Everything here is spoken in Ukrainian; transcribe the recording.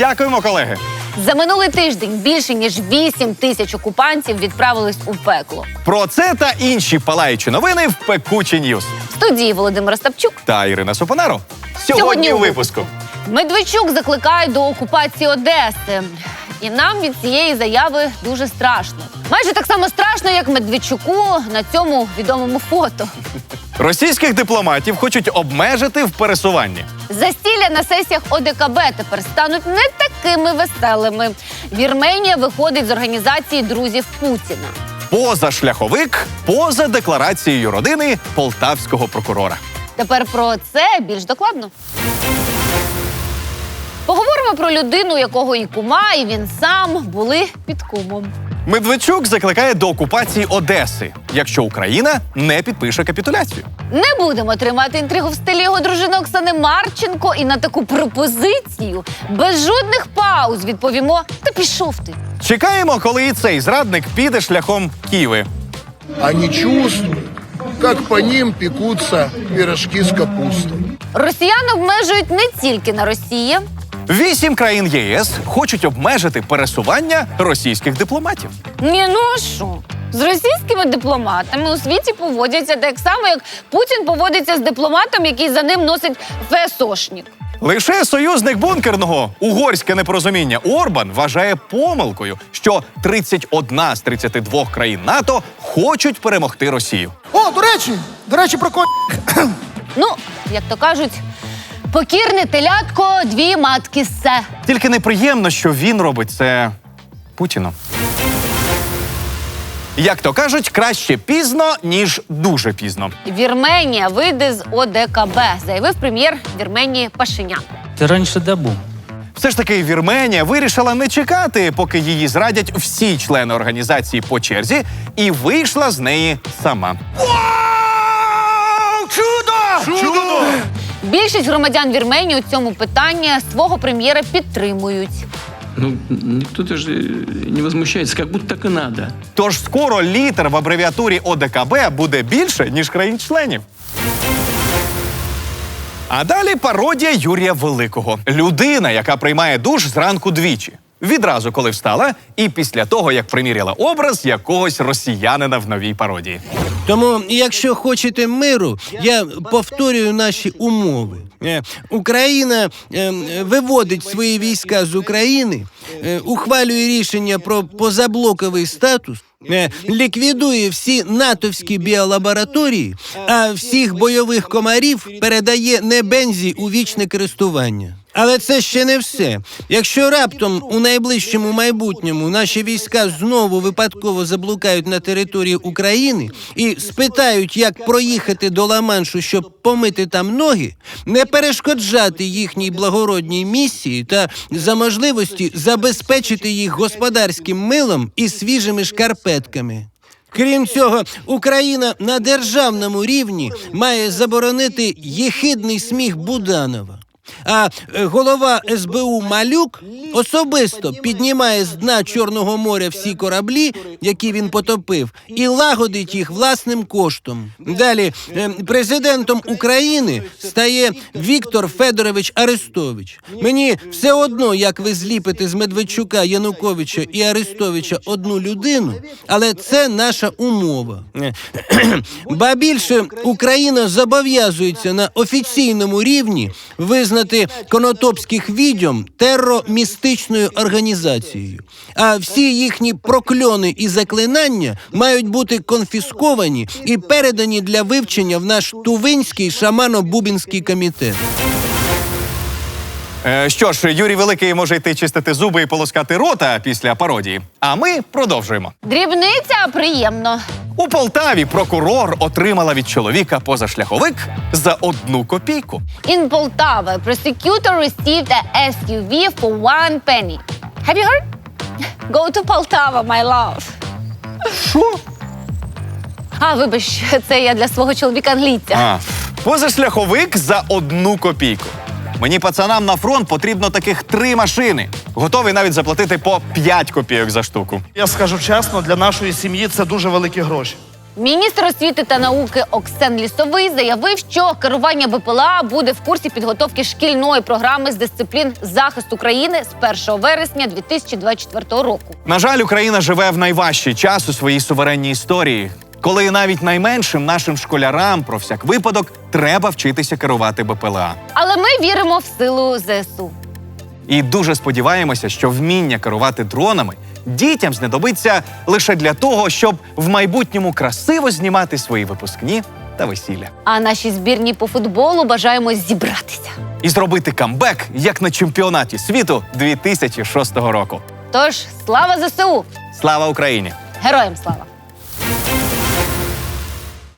Дякуємо, колеги. За минулий тиждень більше ніж 8 тисяч окупантів відправились у пекло. Про це та інші палаючі новини в Пекучі Ньюс. В студії Володимир Остапчук. Та Ірина Супонаро. Сьогодні, Сьогодні у у випуску. Медведчук закликає до окупації Одеси. І нам від цієї заяви дуже страшно. Майже так само страшно, як Медведчуку на цьому відомому фото. Російських дипломатів хочуть обмежити в пересуванні. Застілля на сесіях ОДКБ тепер стануть не такими веселими. Вірменія виходить з організації друзів Путіна. Позашляховик поза декларацією родини полтавського прокурора. Тепер про це більш докладно. Поговоримо про людину, якого і кума, і він сам були під кумом. Медведчук закликає до окупації Одеси, якщо Україна не підпише капітуляцію. Не будемо тримати інтригу в стилі його дружини Оксани Марченко і на таку пропозицію без жодних пауз відповімо: та пішов ти. Чекаємо, коли і цей зрадник піде шляхом Києви. Они чувствуют, как по ним пекутся пирожки с капустой. Росіян обмежують не тільки на Росії. Вісім країн ЄС хочуть обмежити пересування російських дипломатів. Ні, ну а що? З російськими дипломатами у світі поводяться так само, як Путін поводиться з дипломатом, який за ним носить ФСОшник. Лише союзник бункерного угорське непорозуміння Орбан вважає помилкою, що 31 з 32 країн НАТО хочуть перемогти Росію. О, до речі, до речі, про ко... Ну, як то кажуть, покірне телятко, дві матки се. Тільки неприємно, що він робить це Путіну. Як то кажуть, краще пізно, ніж дуже пізно. Вірменія вийде з ОДКБ, заявив прем'єр Вірменії Пашинян. Ти раніше де був? Все ж таки, Вірменія вирішила не чекати, поки її зрадять всі члени організації по черзі, і вийшла з неї сама. Чудо! Чудо! Більшість громадян Вірменії у цьому питанні свого прем'єра підтримують. Ну, никто даже не возмущается, как будто так и надо. Тож скоро літер в абревіатурі ОДКБ буде більше, ніж країн-членів. А далі пародія Юрія Великого. Людина, яка приймає душ зранку двічі. Відразу, коли встала, і після того, як приміряла образ якогось росіянина в новій пародії. Тому, якщо хочете миру, я повторюю наші умови. Е, Україна е, виводить свої війська з України, е, ухвалює рішення про позаблоковий статус. Ліквідує всі натовські біолабораторії, а всіх бойових комарів передає небензі у вічне користування. Але це ще не все. Якщо раптом у найближчому майбутньому наші війська знову випадково заблукають на території України і спитають, як проїхати до Ла-Маншу, щоб помити там ноги, не перешкоджати їхній благородній місії та за можливості забезпечити їх господарським милом і свіжими шкарпетками. Крім цього, Україна на державному рівні має заборонити єхидний сміх Буданова. А е, голова СБУ Малюк особисто піднімає з дна Чорного моря всі кораблі, які він потопив, і лагодить їх власним коштом. Далі е, президентом України стає Віктор Федорович Арестович. Мені все одно, як ви зліпите з Медведчука, Януковича і Арестовича одну людину, але це наша умова. Е, Ба більше Україна зобов'язується на офіційному рівні визнати конотопських відьом терромістичною організацією. А всі їхні прокльони і заклинання мають бути конфісковані і передані для вивчення в наш Тувинський шамано-бубінський комітет. Е, що ж, Юрій Великий може йти чистити зуби і полоскати рота після пародії. А ми продовжуємо. Дрібниця а приємно. У Полтаві прокурор отримала від чоловіка позашляховик за одну копійку. In Poltava, prosecutor received a SUV for one penny. Have you heard? Go to Poltava, my love. Що? А, вибач, це я для свого чоловіка англійця. А, позашляховик за одну копійку. Мені пацанам на фронт потрібно таких три машини. Готовий навіть заплатити по 5 копійок за штуку. Я скажу чесно, для нашої сім'ї це дуже великі гроші. Міністр освіти та науки Оксен Лісовий заявив, що керування БПЛА буде в курсі підготовки шкільної програми з дисциплін захисту країни з 1 вересня 2024 року. На жаль, Україна живе в найважчий час у своїй суверенній історії, коли навіть найменшим нашим школярам про всяк випадок треба вчитися керувати БПЛА. Але ми віримо в силу ЗСУ. І дуже сподіваємося, що вміння керувати дронами дітям знадобиться лише для того, щоб в майбутньому красиво знімати свої випускні та весілля. А нашій збірні по футболу бажаємо зібратися. І зробити камбек як на чемпіонаті світу 2006 року. Тож слава ЗСУ! Слава Україні! Героям слава!